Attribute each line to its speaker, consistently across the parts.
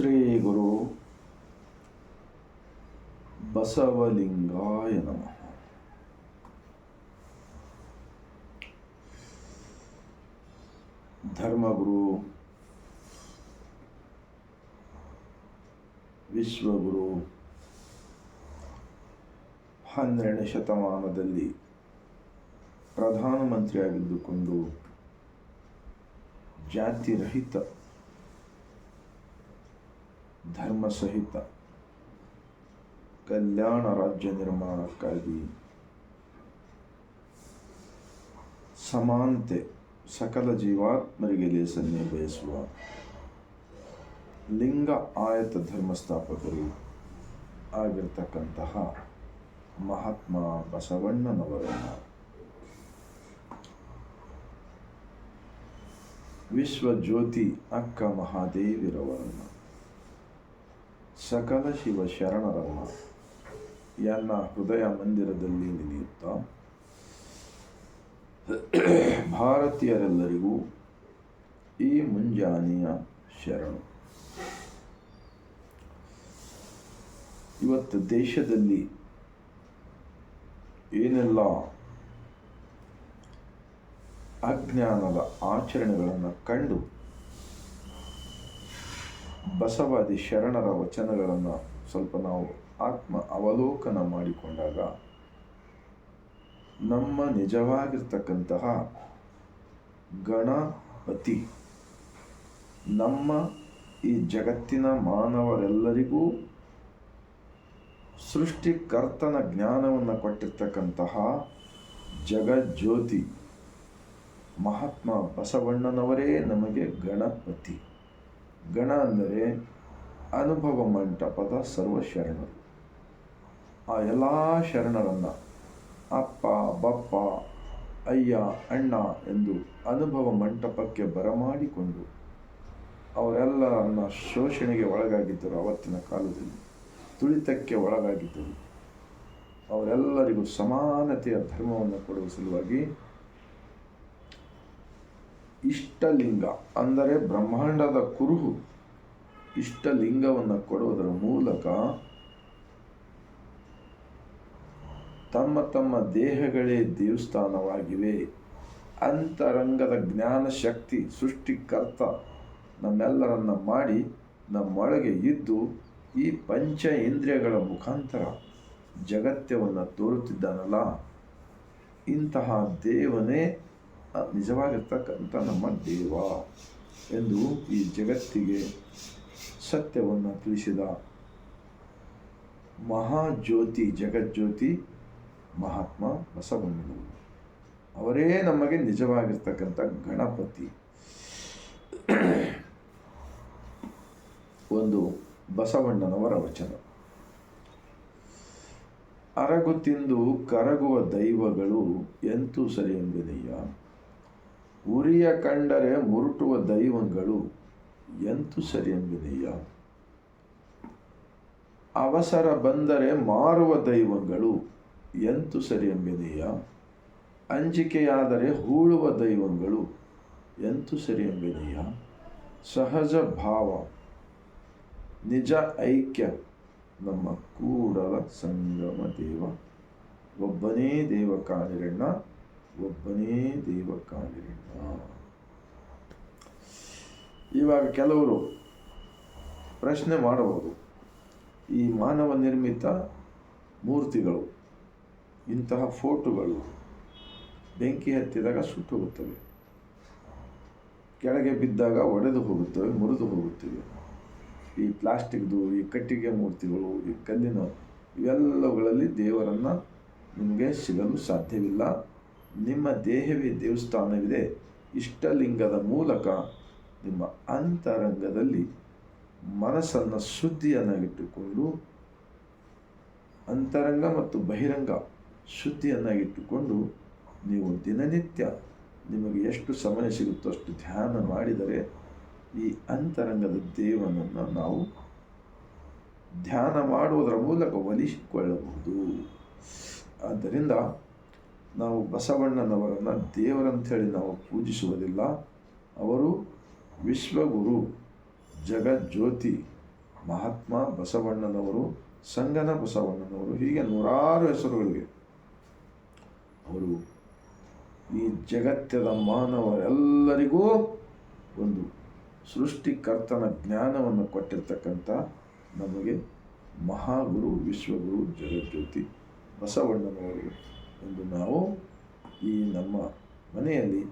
Speaker 1: ಶ್ರೀ ಗುರು ಬಸವಲಿಂಗಾಯ ನಮಃ. ಧರ್ಮಗುರು ವಿಶ್ವಗುರು ಹನ್ನೆರಡನೇ ಶತಮಾನದಲ್ಲಿ ಪ್ರಧಾನಮಂತ್ರಿಯಾಗಿದ್ದುಕೊಂಡು ಜಾತಿರಹಿತ ಧರ್ಮ ಸಹಿತ ಕಲ್ಯಾಣ ರಾಜ್ಯ ನಿರ್ಮಾಣಕ್ಕಾಗಿ ಸಮಾನತೆ ಸಕಲ ಜೀವಾತ್ಮರಿಗೆ ಲೇಸನ್ನೇ ಬಯಸುವ ಲಿಂಗ ಆಯತ ಧರ್ಮ ಸ್ಥಾಪಕರು ಆಗಿರ್ತಕ್ಕಂತಹ ಮಹಾತ್ಮ ಬಸವಣ್ಣನವರನ್ನು ವಿಶ್ವ ಜ್ಯೋತಿ ಅಕ್ಕ ಮಹಾದೇವಿರವರನ್ನು ಸಕಲ ಶಿವ ಶರಣರನ್ನು. ಎನ್ನ ಹೃದಯ ಮಂದಿರದಲ್ಲಿ ನೆನೆಯುತ್ತಾ. ಭಾರತೀಯರೆಲ್ಲರಿಗೂ ಈ ಮುಂಜಾನೆಯ ಶರಣು. ಇವತ್ತು ದೇಶದಲ್ಲಿ ಏನೆಲ್ಲ ಅಜ್ಞಾನದ ಆಚರಣೆಗಳನ್ನು ಕಂಡು ಬಸವಾದಿ ಶರಣರ ವಚನಗಳನ್ನು ಸ್ವಲ್ಪ ನಾವು ಆತ್ಮ ಅವಲೋಕನ ಮಾಡಿಕೊಂಡಾಗ ನಮ್ಮ ನಿಜವಾಗಿರ್ತಕ್ಕಂತಹ ಗಣಪತಿ, ನಮ್ಮ ಈ ಜಗತ್ತಿನ ಮಾನವರೆಲ್ಲರಿಗೂ ಸೃಷ್ಟಿಕರ್ತನ ಜ್ಞಾನವನ್ನು ಕೊಟ್ಟಿರ್ತಕ್ಕಂತಹ ಜಗಜ್ಯೋತಿ ಮಹಾತ್ಮ ಬಸವಣ್ಣನವರೇ ನಮಗೆ ಗಣಪತಿ. ಗಣ ಅಂದರೆ ಅನುಭವ ಮಂಟಪದ ಸರ್ವ ಶರಣರು. ಆ ಎಲ್ಲ ಶರಣರನ್ನು ಅಪ್ಪ, ಬಪ್ಪ, ಅಯ್ಯ, ಅಣ್ಣ ಎಂದು ಅನುಭವ ಮಂಟಪಕ್ಕೆ ಬರಮಾಡಿಕೊಂಡು ಅವರೆಲ್ಲರನ್ನ ಶೋಷಣೆಗೆ ಒಳಗಾಗಿದ್ದರು ಅವತ್ತಿನ ಕಾಲದಲ್ಲಿ. ತುಳಿತಕ್ಕೆ ಒಳಗಾಗಿದ್ದರು. ಅವರೆಲ್ಲರಿಗೂ ಸಮಾನತೆಯ ಧರ್ಮವನ್ನು ಕೊಡುವ ಸಲುವಾಗಿ ಇಷ್ಟಲಿಂಗ ಅಂದರೆ ಬ್ರಹ್ಮಾಂಡದ ಕುರುಹು ಇಷ್ಟಲಿಂಗವನ್ನು ಕೊಡುವುದರ ಮೂಲಕ ತಮ್ಮ ತಮ್ಮ ದೇಹಗಳೇ ದೇವಸ್ಥಾನವಾಗಿವೆ. ಅಂತರಂಗದ ಜ್ಞಾನ ಶಕ್ತಿ ಸೃಷ್ಟಿಕರ್ತ ನಮ್ಮೆಲ್ಲರನ್ನ ಮಾಡಿ ನಮ್ಮೊಳಗೆ ಇದ್ದು ಈ ಪಂಚ ಇಂದ್ರಿಯಗಳ ಮುಖಾಂತರ ಜಗತ್ಯವನ್ನು ತೋರುತ್ತಿದ್ದಾನಲ್ಲ. ಇಂತಹ ದೇವನೇ ನಿಜವಾಗಿರ್ತಕ್ಕಂಥ ನಮ್ಮ ದೇವ ಎಂದು ಈ ಜಗತ್ತಿಗೆ ಸತ್ಯವನ್ನು ತಿಳಿಸಿದ ಮಹಾಜ್ಯೋತಿ, ಜಗಜ್ಯೋತಿ ಮಹಾತ್ಮ ಬಸವಣ್ಣನವರು. ಅವರೇ ನಮಗೆ ನಿಜವಾಗಿರ್ತಕ್ಕಂಥ ಗಣಪತಿ. ಒಂದು ಬಸವಣ್ಣನವರ ವಚನ. ಅರಗುತ್ತಿಂದು ತಿಂದು ಕರಗುವ ದೈವಗಳು ಎಂತೂ ಸರಿ ಉರಿಯ ಕಂಡರೆ ಮುರುಟುವ ದೈವಗಳು ಎಂತು ಸರಿ ಎಂಬುದಯ್ಯ ಅವಸರ ಬಂದರೆ ಮಾರುವ ದೈವಗಳು ಎಂತು ಸರಿ ಎಂಬುದಯ್ಯ ಅಂಜಿಕೆಯಾದರೆ ಹೂಳುವ ದೈವಗಳು ಎಂತು ಸರಿ ಎಂಬುದಯ್ಯ ಸಹಜ ಭಾವ, ನಿಜ ಐಕ್ಯ, ನಮ್ಮ ಕೂಡಲ ಸಂಗಮ ದೇವ, ಒಬ್ಬನೇ ದೇವ ಕಾಣಿರಣ್ಣ ಒಬ್ಬನೇ ದೇವ ಕಾಣಿರಣ್ಣ ಇವಾಗ ಕೆಲವರು ಪ್ರಶ್ನೆ ಮಾಡಬಹುದು. ಈ ಮಾನವ ನಿರ್ಮಿತ ಮೂರ್ತಿಗಳು, ಇಂತಹ ಫೋಟೋಗಳು ಬೆಂಕಿ ಹತ್ತಿದಾಗ ಸುಟ್ಟು ಹೋಗುತ್ತವೆ ಕೆಳಗೆ ಬಿದ್ದಾಗ ಒಡೆದು ಹೋಗುತ್ತವೆ, ಮುರಿದು ಹೋಗುತ್ತವೆ. ಈ ಪ್ಲಾಸ್ಟಿಕ್ದು, ಈ ಕಟ್ಟಿಗೆ ಮೂರ್ತಿಗಳು, ಈ ಕಲ್ಲಿನ ಇವೆಲ್ಲವುಗಳಲ್ಲಿ ದೇವರನ್ನು ನಿಮಗೆ ಸಿಗಲು ಸಾಧ್ಯವಿಲ್ಲ. ನಿಮ್ಮ ದೇಹವೇ ದೇವಸ್ಥಾನವಿದೆ. ಇಷ್ಟಲಿಂಗದ ಮೂಲಕ ನಿಮ್ಮ ಅಂತರಂಗದಲ್ಲಿ ಮನಸ್ಸನ್ನು ಶುದ್ಧಿಯನ್ನಾಗಿಟ್ಟುಕೊಂಡು, ಅಂತರಂಗ ಮತ್ತು ಬಹಿರಂಗ ಶುದ್ಧಿಯನ್ನಾಗಿಟ್ಟುಕೊಂಡು ನೀವು ದಿನನಿತ್ಯ ನಿಮಗೆ ಎಷ್ಟು ಸಮಯ ಸಿಗುತ್ತೋ ಅಷ್ಟು ಧ್ಯಾನ ಮಾಡಿದರೆ ಈ ಅಂತರಂಗದ ದೇವನನ್ನು ನಾವು ಧ್ಯಾನ ಮಾಡುವುದರ ಮೂಲಕ ಒಲಿಸಿಕೊಳ್ಳಬಹುದು. ಆದ್ದರಿಂದ ನಾವು ಬಸವಣ್ಣನವರನ್ನು ದೇವರಂಥೇಳಿ ನಾವು ಪೂಜಿಸುವುದಿಲ್ಲ. ಅವರು ವಿಶ್ವಗುರು, ಜಗಜ್ಯೋತಿ, ಮಹಾತ್ಮ ಬಸವಣ್ಣನವರು, ಸಂಗನ ಬಸವಣ್ಣನವರು, ಹೀಗೆ ನೂರಾರು ಹೆಸರುಗಳಿವೆ. ಅವರು ಈ ಜಗತ್ತದ ಮಾನವರೆಲ್ಲರಿಗೂ ಒಂದು ಸೃಷ್ಟಿಕರ್ತನ ಜ್ಞಾನವನ್ನು ಕೊಟ್ಟಿರ್ತಕ್ಕಂಥ ನಮಗೆ ಮಹಾಗುರು, ವಿಶ್ವಗುರು, ಜಗಜ್ಯೋತಿ ಬಸವಣ್ಣನವರು ಎಂದು ನಾವು ಈ ನಮ್ಮ ಮನೆಯಲ್ಲಿ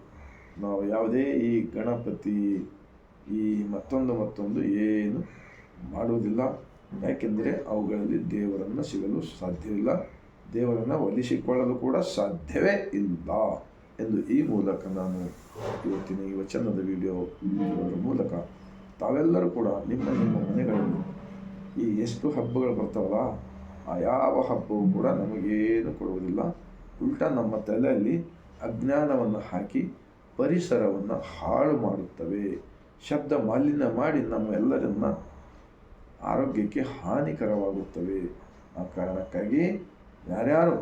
Speaker 1: ನಾವು ಯಾವುದೇ ಈ ಗಣಪತಿ, ಈ ಮತ್ತೊಂದು ಮತ್ತೊಂದು ಏನು ಮಾಡುವುದಿಲ್ಲ. ಯಾಕೆಂದರೆ ಅವುಗಳಲ್ಲಿ ದೇವರನ್ನು ಸಿಗಲು ಸಾಧ್ಯವಿಲ್ಲ. ದೇವರನ್ನು ಒಲಿಸಿಕೊಳ್ಳಲು ಕೂಡ ಸಾಧ್ಯವೇ ಇಲ್ಲ ಎಂದು ಈ ಮೂಲಕ ನಾನು ಇವತ್ತಿನ ಈ ವಚನದ ವಿಡಿಯೋ ಮೂಲಕ ತಾವೆಲ್ಲರೂ ಕೂಡ ನಿಮ್ಮ ನಿಮ್ಮ ಮನೆಗಳಲ್ಲಿ ಈ ಎಷ್ಟು ಹಬ್ಬಗಳು ಬರ್ತಾವಲ್ಲ, ಆ ಯಾವ ಹಬ್ಬವೂ ಕೂಡ ನಮಗೇನು ಕೊಡುವುದಿಲ್ಲ. ಉಲ್ಟಾ ನಮ್ಮ ತಲೆಯಲ್ಲಿ ಅಜ್ಞಾನವನ್ನು ಹಾಕಿ ಪರಿಸರವನ್ನು ಹಾಳು ಮಾಡುತ್ತವೆ. ಶಬ್ದ ಮಾಲಿನ್ಯ ಮಾಡಿ ನಮ್ಮ ಎಲ್ಲರನ್ನ ಆರೋಗ್ಯಕ್ಕೆ ಹಾನಿಕರವಾಗುತ್ತವೆ. ಆ ಕಾರಣಕ್ಕಾಗಿ ಯಾರ್ಯಾರು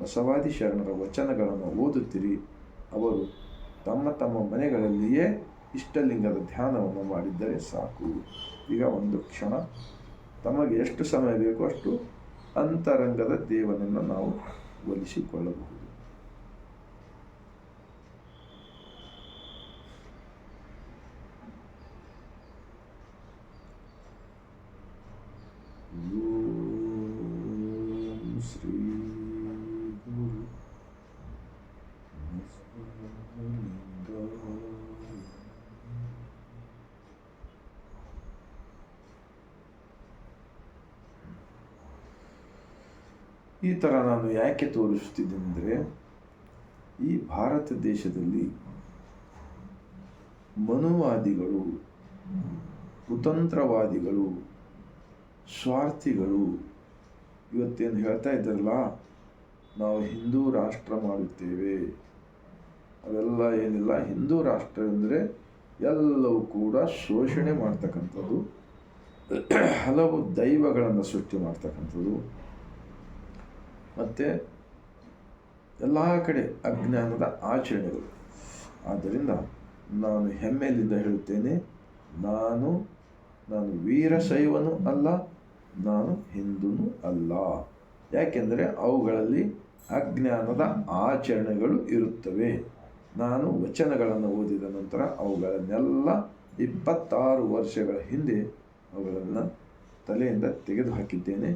Speaker 1: ಬಸವಾದಿ ಶರಣರ ವಚನಗಳನ್ನು ಓದುತ್ತೀರಿ, ಅವರು ತಮ್ಮ ತಮ್ಮ ಮನೆಗಳಲ್ಲಿಯೇ ಇಷ್ಟಲಿಂಗದ ಧ್ಯಾನವನ್ನು ಮಾಡಿದ್ದರೆ ಸಾಕು. ಈಗ ಒಂದು ಕ್ಷಣ, ತಮಗೆ ಎಷ್ಟು ಸಮಯ ಬೇಕೋ ಅಷ್ಟು ಅಂತರಂಗದ ದೇವನನ್ನು ನಾವು ಒಲಿಸಿಕೊಳ್ಳಬಹುದು ಓಂ ಈ ಥರ ನಾನು ಯಾಕೆ ತೋರಿಸುತ್ತಿದ್ದೇನೆಂದರೆ, ಈ ಭಾರತ ದೇಶದಲ್ಲಿ ಮನುವಾದಿಗಳು, ಕುತಂತ್ರವಾದಿಗಳು, ಸ್ವಾರ್ಥಿಗಳು, ಇವತ್ತೇನು ಹೇಳ್ತಾ ಇದ್ದಾರಲ್ಲ, ನಾವು ಹಿಂದೂ ರಾಷ್ಟ್ರ ಮಾಡುತ್ತೇವೆ. ಅವೆಲ್ಲ ಏನಿಲ್ಲ. ಹಿಂದೂ ರಾಷ್ಟ್ರ ಅಂದರೆ ಎಲ್ಲವೂ ಕೂಡ ಶೋಷಣೆ ಮಾಡ್ತಕ್ಕಂಥದ್ದು, ಹಲವು ದೈವಗಳನ್ನು ಸೃಷ್ಟಿ ಮಾಡ್ತಕ್ಕಂಥದ್ದು. ಮತ್ತು ಎಲ್ಲ ಕಡೆ ಅಜ್ಞಾನದ ಆಚರಣೆಗಳು. ಆದ್ದರಿಂದ ನಾನು ಹೆಮ್ಮೆಯಿಂದ ಹೇಳುತ್ತೇನೆ, ನಾನು ನಾನು ವೀರಶೈವನೂ ಅಲ್ಲ, ನಾನು ಹಿಂದೂನು ಅಲ್ಲ. ಯಾಕೆಂದರೆ ಅವುಗಳಲ್ಲಿ ಅಜ್ಞಾನದ ಆಚರಣೆಗಳು ಇರುತ್ತವೆ. ನಾನು ವಚನಗಳನ್ನು ಓದಿದ ನಂತರ ಅವುಗಳನ್ನೆಲ್ಲ ಇಪ್ಪತ್ತಾರು ವರ್ಷಗಳ ಹಿಂದೆ ಅವುಗಳನ್ನು ತಲೆಯಿಂದ ತೆಗೆದು ಹಾಕಿದ್ದೇನೆ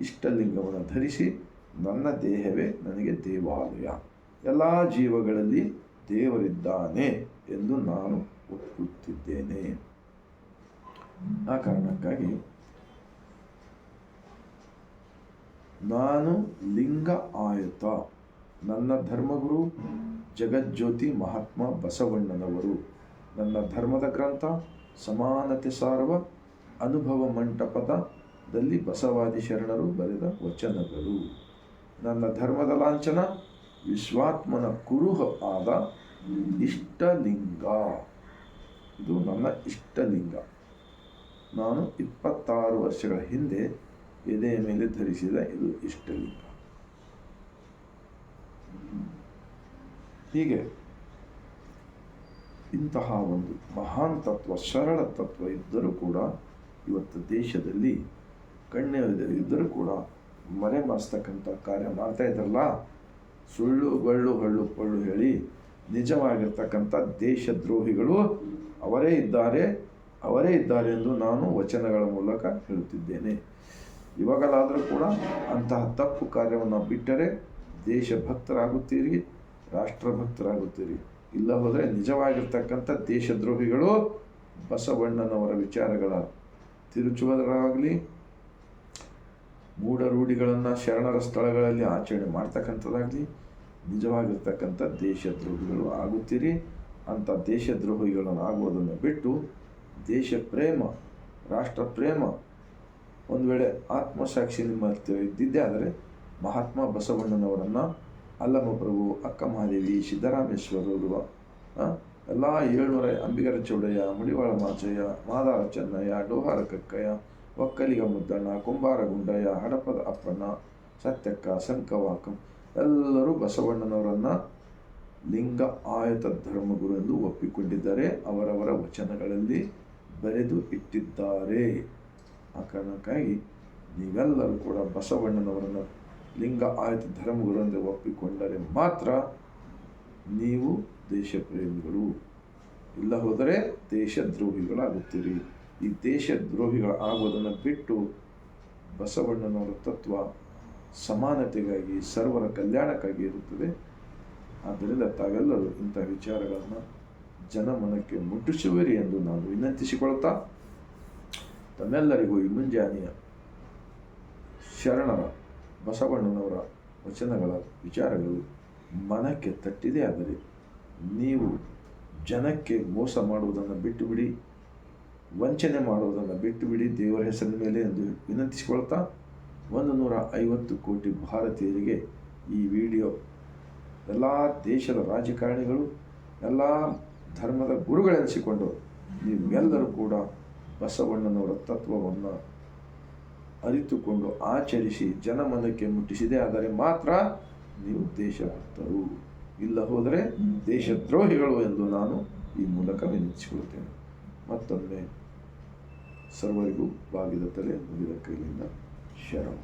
Speaker 1: ಇಷ್ಟಲಿಂಗವನ್ನು ಧರಿಸಿ, ನನ್ನ ದೇಹವೇ ನನಗೆ ದೇವಾಲಯ. ಎಲ್ಲ ಜೀವಗಳಲ್ಲಿ ದೇವರಿದ್ದಾನೆ ಎಂದು ನಾನು ಒಪ್ಪುತ್ತಿದ್ದೇನೆ. ಆ ಕಾರಣಕ್ಕಾಗಿ ನಾನು ಲಿಂಗ ಆಯತ. ನನ್ನ ಧರ್ಮಗುರು ಜಗಜ್ಯೋತಿ ಮಹಾತ್ಮ ಬಸವಣ್ಣನವರು. ನನ್ನ ಧರ್ಮದ ಗ್ರಂಥ ಸಮಾನತೆ ಸಾರುವ ಅನುಭವ ಮಂಟಪದಲ್ಲಿ ಬಸವಾದಿ ಶರಣರು ಬರೆದ ವಚನಗಳು. ನನ್ನ ಧರ್ಮದ ಲಾಂಛನ, ವಿಶ್ವಾತ್ಮನ ಕುರುಹ ಆದ ಇಷ್ಟಲಿಂಗ. ಇದು ನನ್ನ ಇಷ್ಟಲಿಂಗ. ನಾನು ಇಪ್ಪತ್ತಾರು ವರ್ಷಗಳ ಹಿಂದೆ ಎದೆಯ ಮೇಲೆ ಧರಿಸಿದ ಇದು ಇಷ್ಟಲಿಂಗ. ಹೀಗೆ ಇಂತಹ ಒಂದು ಮಹಾನ್ ತತ್ವ, ಸರಳ ತತ್ವ ಇದ್ದರೂ ಕೂಡ ಇವತ್ತು ದೇಶದಲ್ಲಿ ಕಣ್ಣೆರೆದಿದ್ದರೂ ಕೂಡ ಮನೆ ಮಾಸ್ತಕ್ಕಂಥ ಕಾರ್ಯ ಮಾಡ್ತಾ ಇದ್ರಲ್ಲ ಸುಳ್ಳು, ಗಳ್ಳು, ಹಳ್ಳು, ಪಳ್ಳು ಹೇಳಿ ನಿಜವಾಗಿರ್ತಕ್ಕಂಥ ದೇಶದ್ರೋಹಿಗಳು ಅವರೇ ಇದ್ದಾರೆ ಅವರೇ ಇದ್ದಾರೆ ಎಂದು ನಾನು ವಚನಗಳ ಮೂಲಕ ಹೇಳುತ್ತಿದ್ದೇನೆ. ಇವಾಗಲಾದರೂ ಕೂಡ ಅಂತಹ ತಪ್ಪು ಕಾರ್ಯವನ್ನು ಬಿಟ್ಟರೆ ದೇಶಭಕ್ತರಾಗುತ್ತೀರಿ, ರಾಷ್ಟ್ರಭಕ್ತರಾಗುತ್ತೀರಿ. ಇಲ್ಲ ಹೋದರೆ ನಿಜವಾಗಿರ್ತಕ್ಕಂಥ ದೇಶದ್ರೋಹಿಗಳು ಬಸವಣ್ಣನವರ ವಿಚಾರಗಳ ತಿರುಚುವುದರಾಗಲಿ ಮೂಢರೂಢಿಗಳನ್ನು ಶರಣರ ಸ್ಥಳಗಳಲ್ಲಿ ಆಚರಣೆ ಮಾಡ್ತಕ್ಕಂಥದ್ದಾಗಲಿ, ನಿಜವಾಗಿರ್ತಕ್ಕಂಥ ದೇಶದ್ರೋಹಿಗಳು ಆಗುತ್ತೀರಿ. ಅಂಥ ದೇಶದ್ರೋಹಿಗಳನ್ನು ಆಗುವುದನ್ನು ಬಿಟ್ಟು ದೇಶ ಪ್ರೇಮ, ರಾಷ್ಟ್ರ ಪ್ರೇಮ ಒಂದು ವೇಳೆ ಆತ್ಮಸಾಕ್ಷಿ ನಿಮ್ಮ ಇದ್ದಿದ್ದೇ ಆದರೆ ಮಹಾತ್ಮ ಬಸವಣ್ಣನವರನ್ನು ಅಲ್ಲಮ್ಮ ಪ್ರಭು, ಅಕ್ಕ ಮಹಾದೇವಿ, ಸಿದ್ದರಾಮೇಶ್ವರರು ಎಲ್ಲ ಏಳ್ನೂರ ಅಂಬಿಗರ ಚೌಡಯ್ಯ, ಮುಡಿವಾಳ ಮಾಚಯ್ಯ, ಮಾದಾರ ಚೆನ್ನಯ್ಯ, ಡೋಹಾರ ಕಕ್ಕಯ್ಯ ಒಕ್ಕಲಿಗ ಮುದ್ದಣ್ಣ ಕುಂಬಾರ ಗುಂಡಯ್ಯ, ಹಡಪದ ಅಪ್ಪಣ್ಣ, ಸತ್ಯಕ್ಕ, ಸಂಕವಾಕ, ಎಲ್ಲರೂ ಬಸವಣ್ಣನವರನ್ನು ಲಿಂಗ ಆಯತ ಧರ್ಮಗುರು ಎಂದು ಒಪ್ಪಿಕೊಂಡಿದ್ದಾರೆ. ಅವರವರ ವಚನಗಳಲ್ಲಿ ಬರೆದು ಇಟ್ಟಿದ್ದಾರೆ. ಆ ಕಾರಣಕ್ಕಾಗಿ ನೀವೆಲ್ಲರೂ ಕೂಡ ಬಸವಣ್ಣನವರನ್ನು ಲಿಂಗ ಆಯತ ಧರ್ಮಗುರು ಎಂದು ಒಪ್ಪಿಕೊಂಡರೆ ಮಾತ್ರ ನೀವು ದೇಶಪ್ರೇಮಿಗಳು. ಇಲ್ಲ ಹೋದರೆ ದೇಶದ್ರೋಹಿಗಳಾಗುತ್ತೀರಿ. ಈ ದೇಶದ್ರೋಹಿಗಳು ಆಗುವುದನ್ನು ಬಿಟ್ಟು ಬಸವಣ್ಣನವರ ತತ್ವ ಸಮಾನತೆಗಾಗಿ, ಸರ್ವರ ಕಲ್ಯಾಣಕ್ಕಾಗಿ ಇರುತ್ತದೆ. ಆದ್ದರಿಂದ ತಾವೆಲ್ಲರೂ ಇಂಥ ವಿಚಾರಗಳನ್ನು ಜನಮನಕ್ಕೆ ಮುಟ್ಟಿಸುವಿರಿ ಎಂದು ನಾನು ವಿನಂತಿಸಿಕೊಳ್ತಾ ತಮ್ಮೆಲ್ಲರಿಗೂ ಈ ಮುಂಜಾನೆಯ ಶರಣರ ಬಸವಣ್ಣನವರ ವಚನಗಳ ವಿಚಾರಗಳು ಮನಕ್ಕೆ ತಟ್ಟಿದೆ ಆದರೆ ನೀವು ಜನಕ್ಕೆ ಮೋಸ ಮಾಡುವುದನ್ನು ಬಿಟ್ಟು ಬಿಡಿ ವಂಚನೆ ಮಾಡುವುದನ್ನು ಬಿಟ್ಟು ಬಿಡಿ ದೇವರ ಹೆಸರಿನ ಮೇಲೆ ಎಂದು ವಿನಂತಿಸಿಕೊಳ್ತಾ ಒಂದು ನೂರ ಐವತ್ತು ಕೋಟಿ ಭಾರತೀಯರಿಗೆ ಈ ವಿಡಿಯೋ. ಎಲ್ಲ ದೇಶದ ರಾಜಕಾರಣಿಗಳು, ಎಲ್ಲ ಧರ್ಮದ ಗುರುಗಳೆನಿಸಿಕೊಂಡು ನೀವೆಲ್ಲರೂ ಕೂಡ ಬಸವಣ್ಣನವರ ತತ್ವವನ್ನು ಅರಿತುಕೊಂಡು ಆಚರಿಸಿ ಜನಮನಕ್ಕೆ ಮುಟ್ಟಿಸಿದೆ. ಆದರೆ ಮಾತ್ರ ನೀವು ದೇಶಭಕ್ತರು. ಇಲ್ಲ ಹೋದರೆ ದೇಶದ್ರೋಹಿಗಳು ಎಂದು ನಾನು ಈ ಮೂಲಕ ವಿನಂತಿಸಿಕೊಳ್ತೇನೆ. ಮತ್ತೊಮ್ಮೆ ಸರ್ವರಿಗೂ ಬಾಗಿದ ತಲೆ ಮುಗಿದ ಕೈಲಿಂದ ಶರಣು